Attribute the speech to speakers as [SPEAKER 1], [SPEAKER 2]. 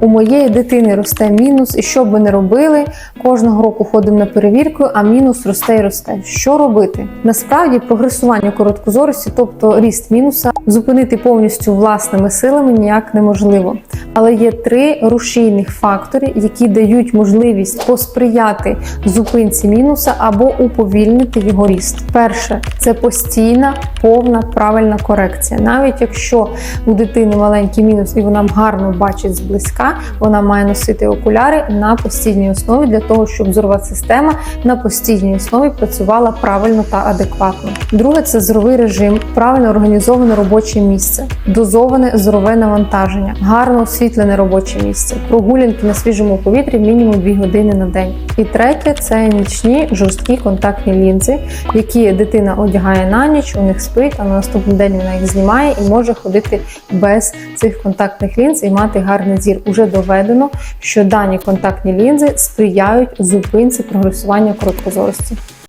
[SPEAKER 1] У моєї дитини росте мінус, і що б ми не робили, кожного року ходимо на перевірку, а мінус росте і росте. Що робити? Насправді прогресування короткозорості, тобто ріст мінуса, зупинити повністю власними силами ніяк неможливо. Але є три рушійних фактори, які дають можливість посприяти зупинці мінуса або уповільнити його ріст. Перше це постійна, повна правильна корекція. Навіть якщо у дитини маленький мінус і вона гарно бачить зблизька, вона має носити окуляри на постійній основі для того, щоб зорова система на постійній основі працювала правильно та адекватно. Друге це зоровий режим, правильно організоване робоче місце, дозоване зорове навантаження, гарно освітлене робоче місце, прогулянки на свіжому повітрі мінімум 2 години на день. І третє це нічні жорсткі контактні лінзи, які дитина одягає на ніч, у них спить, а на наступний день вона їх знімає і може ходити без цих контактних лінз і мати гарний зір. Уже доведено, що дані контактні лінзи сприяють зупинці прогресування короткозорості.